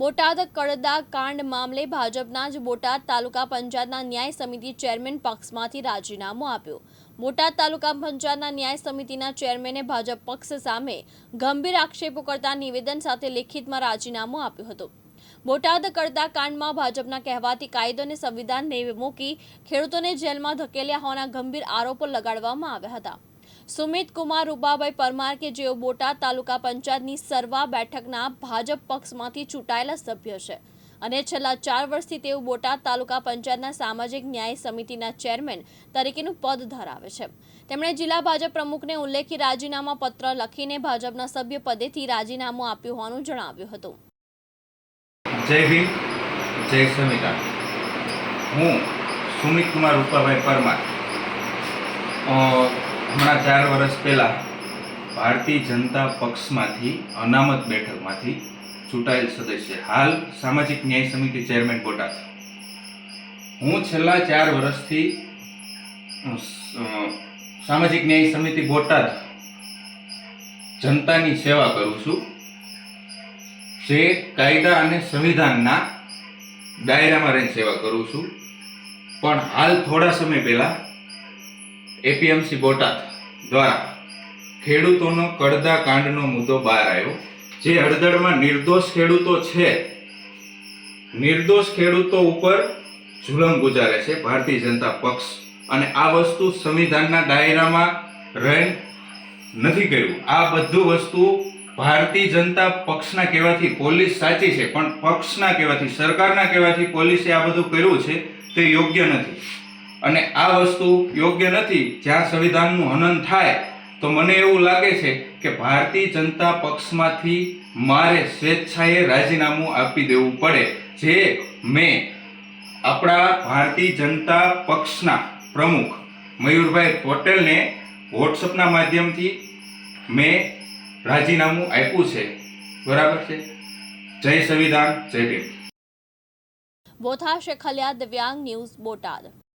બોટાદ કડદા કાંડ મામલે ભાજપના જ બોટાદ તાલુકા પંચાયતના ન્યાય સમિતિ ચેરમેન પક્ષમાંથી રાજીનામું આપ્યું. બોટાદ તાલુકા પંચાયતના ન્યાય સમિતિના ચેરમેને ભાજપ પક્ષ સામે ગંભીર આક્ષેપો કરતા નિવેદન સાથે લેખિતમાં રાજીનામું આપ્યું હતું. બોટાદ કડદા કાંડમાં ભાજપના કહેવાથી કાયદો અને સંવિધાનને મૂકી ખેડૂતોને જેલમાં ધકેલ્યા હોવાના ગંભીર આરોપો લગાડવામાં આવ્યા હતા. સુમિત કુમાર રૂપાભાઈ પરમાર કે જેઓ બોટાદ તાલુકા પંચાયતની સરવા બેઠકના ભાજપ પક્ષમાંથી ચૂંટાયેલા સભ્ય છે. અને છેલ્લા ચાર વર્ષથી તેઓ બોટાદ તાલુકા પંચાયતના સામાજિક ન્યાય સમિતિના ચેરમેન તરીકેનું પદ ધરાવે છે. તેમણે જિલ્લા ભાજપ પ્રમુખને ઉલ્લેખી રાજીનામા પત્ર લખીને ભાજપના સભ્ય પદેથી રાજીનામું આપ્યું હોવાનું જણાવ્યું હતું. જય ભીમ જય સમિતા. હું સુમિત કુમાર રૂપાભાઈ પરમાર. હમણાં ચાર વર્ષ પહેલાં ભારતીય જનતા પક્ષમાંથી, અનામત બેઠકમાંથી ચૂંટાયેલ સદસ્ય, હાલ સામાજિક ન્યાય સમિતિ ચેરમેન બોટાદ. હું છેલ્લા ચાર વર્ષથી સામાજિક ન્યાય સમિતિ બોટાદ જનતાની સેવા કરું છું. જે કાયદા અને સંવિધાનના દાયરામાં રહીને સેવા કરું છું. પણ હાલ થોડા સમય પહેલા એપીએમસી બોટાદ દ્વારા ખેડૂતોનો કડદા કાંડનો મુદ્દો બહાર આવ્યો, જે હળદળમાં નિર્દોષ ખેડૂતો છે. નિર્દોષ ખેડૂતો ઉપર જુલમ ગુજારે છે ભારતીય જનતા પક્ષ અને આ વસ્તુ સંવિધાનના દાયરામાં રહી નથી કર્યું. આ બધું વસ્તુ ભારતીય જનતા પક્ષના કહેવાથી પોલીસ સાચી છે, પણ પક્ષના કહેવાથી, સરકારના કહેવાથી પોલીસે આ બધું કર્યું છે તે યોગ્ય નથી. અને આ વસ્તુ યોગ્ય નથી, જ્યાં સંવિધાનનું હનન થાય, તો મને એવું લાગે છે કે ભારતીય જનતા પક્ષમાંથી મારે સ્વેચ્છાએ રાજીનામું આપી દેવું પડે, જે મેં આપણા ભારતીય જનતા પક્ષના પ્રમુખ મયુરભાઈ પટેલને વોટ્સઅપના માધ્યમથી મેં રાજીનામું આપ્યું છે. બરાબર છે? જય સંવિધાન, જય ભીમ. બોથા શેખલિયા દિવ્યાંગ ન્યૂઝ બોટાદ.